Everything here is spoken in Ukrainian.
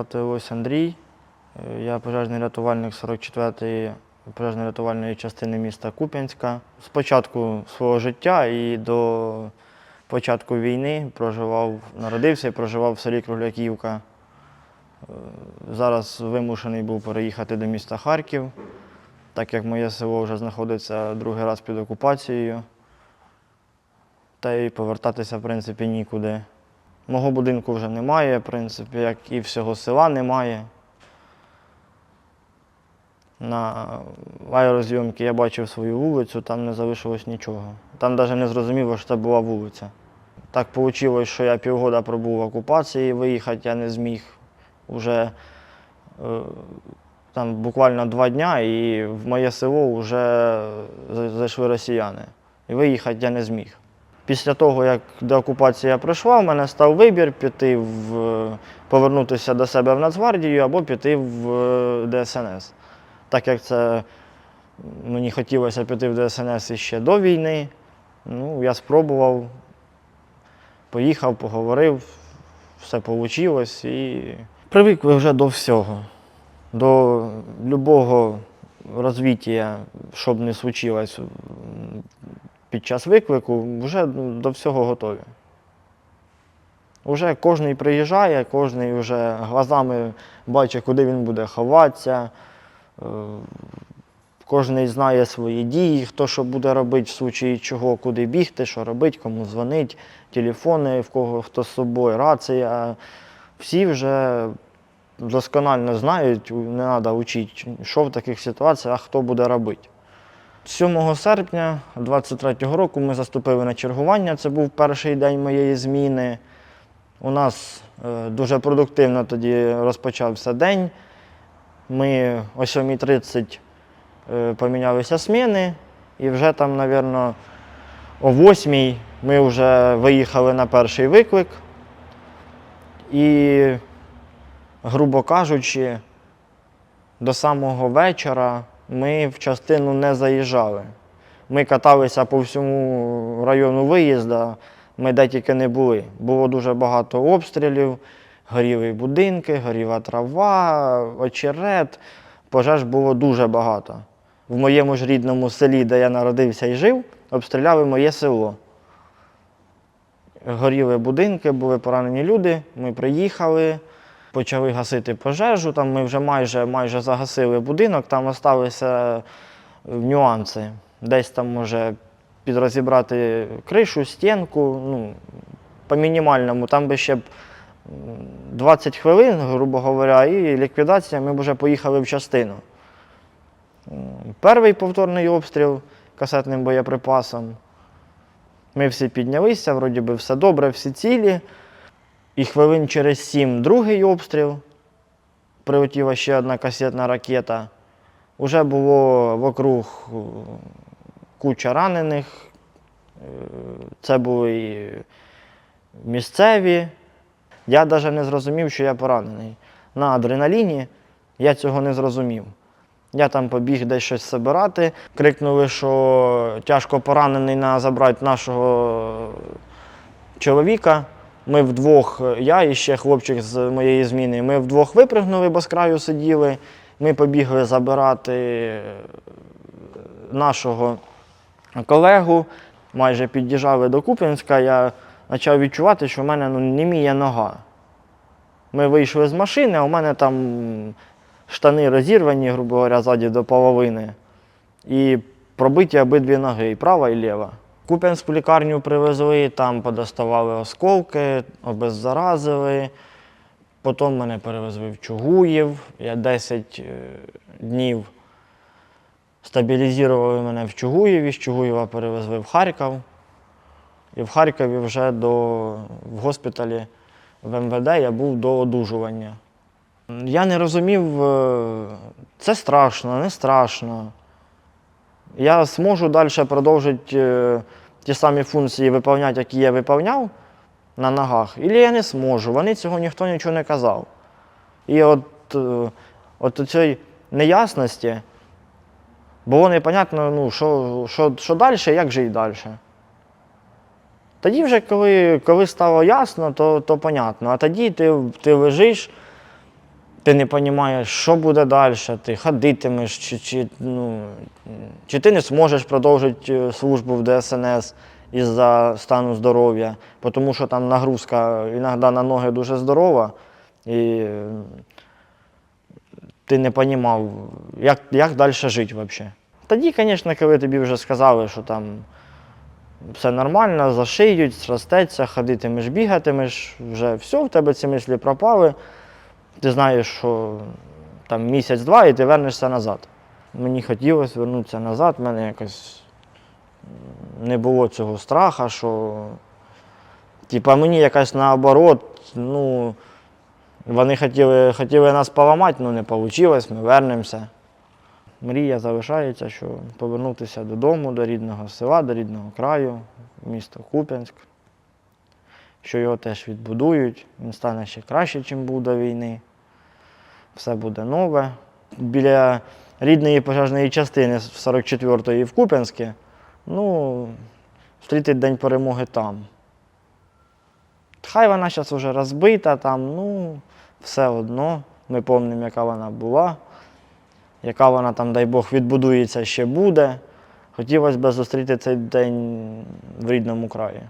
звати Ось Андрій. Е, Я пожежний рятувальник 44-ї пожежно-рятувальної частини міста Куп'янська. З початку свого життя і до початку війни проживав, народився і проживав в селі Кругляківка. Е, Зараз вимушений був переїхати до міста Харків, так як моє село вже знаходиться другий раз під окупацією. Та й повертатися, в принципі, нікуди. Мого будинку вже немає, в принципі, як і всього села немає. На аерозйомці я бачив свою вулицю, там не залишилось нічого. Там навіть не зрозуміло, що це була вулиця. Так вийшло, що я півгода пробув в окупації, виїхати я не зміг. Уже е, там буквально два дня, і в моє село вже зайшли росіяни. І виїхати я не зміг. Після того, як деокупація пройшла, в мене став вибір піти в повернутися до себе в Нацгвардію або піти в е, ДСНС. Так як це мені хотілося піти в ДСНС іще до війни, ну, я спробував, поїхав, поговорив, все вийшло і привикли вже до всього. До любого розвиття, що б не случилось під час виклику, вже ну, до всього готові. Уже кожен приїжджає, кожен вже глазами бачить, куди він буде ховатися. Е, Кожен знає свої дії, хто що буде робити, в случаї чого, куди бігти, що робити, кому дзвонити, телефони, в кого хто з собою, рація. Всі вже досконально знають, не треба вчити, що в таких ситуаціях хто буде робити. 7 серпня 23-го року ми заступили на чергування. Це був перший день моєї зміни. У нас е, дуже продуктивно тоді розпочався день. Ми о 7.30 е, помінялися зміни, і вже там, мабуть, о 8 ми вже виїхали на перший виклик. І, грубо кажучи, до самого вечора ми в частину не заїжджали. Ми каталися по всьому району виїзду, ми де тільки не були. Було дуже багато обстрілів, горіли будинки, горіла трава, очерет. Пожеж було дуже багато. В моєму ж рідному селі, де я народився і жив, обстріляли моє село. Горіли будинки, були поранені люди. Ми приїхали, почали гасити пожежу. Там ми вже майже, майже загасили будинок, там залишилися нюанси. Десь там може підрозібрати кришу, стінку, ну, по мінімальному. Там би ще б 20 хвилин, грубо говоря, і ліквідація, ми б вже поїхали в частину. Перший повторний обстріл касетним боєприпасом. Ми всі піднялися, вроді би все добре, всі цілі. І хвилин через сім другий обстріл. Прилетіла ще одна касетна ракета. Уже було вокруг е, куча ранених. Е, Це були і місцеві. Я навіть не зрозумів, що я поранений. На адреналіні я цього не зрозумів. Я там побіг десь щось збирати. Крикнули, що тяжко поранений на забрати нашого чоловіка. Ми вдвох, я і ще хлопчик з моєї зміни, ми вдвох випригнули, бо з краю сиділи. Ми побігли забирати е, нашого колегу. Майже під'їжджали до Куп'янська. Я почав відчувати, що в мене ну, неміє нога. Ми вийшли з машини, а у мене там штани розірвані, грубо говоря, ззаді до половини. І пробиті обидві ноги, і права, і ліва. Куп'янську лікарню привезли, там подоставали осколки, обеззаразили. Потім мене перевезли в Чугуїв. Я 10 е, днів стабілізували мене в Чугуєві, з Чугуєва перевезли в Харків. І в Харкові вже до, в госпіталі в МВД я був до одужування. Я не розумів, е, це страшно, не страшно. Я зможу далі продовжити е, ті самі функції виконувати, які я виконував на ногах, або я не зможу. Вони цього ніхто нічого не казав. І от, е, от у неясності було непонятно, ну, що, що, що далі, як жити далі. Тоді вже, коли, коли стало ясно, то, то понятно. А тоді ти, ти лежиш, ти не розумієш, що буде далі, ти ходитимеш, чи, чи, ну, чи ти не зможеш продовжити е, службу в ДСНС із-за стану здоров'я, тому що там нагрузка іноді на ноги дуже здорова, і ти не розумів, як, як далі жити взагалі. Тоді, звісно, коли тобі вже сказали, що там все нормально, зашиють, зростеться, ходитимеш, бігатимеш, вже все, в тебе ці мислі пропали. Ти знаєш, що там місяць-два і ти вернешся назад. Мені хотілося вернутися назад, в мене якось не було цього страха, що типа мені якось наоборот, ну, вони хотіли, хотіли нас поламати, але не вийшло, ми вернемося. Мрія залишається, що повернутися додому, до рідного села, до рідного краю, місто Куп'янськ, що його теж відбудують, він стане ще краще, ніж був до війни. Все буде нове. Біля рідної пожежної частини з 44-ї в Куп'янське, ну, зустріти День перемоги там. Хай вона зараз вже розбита, там, ну, все одно. Ми пам'ятаємо, яка вона була яка вона там, дай Бог, відбудується ще буде. Хотілося б зустріти цей день в рідному краї.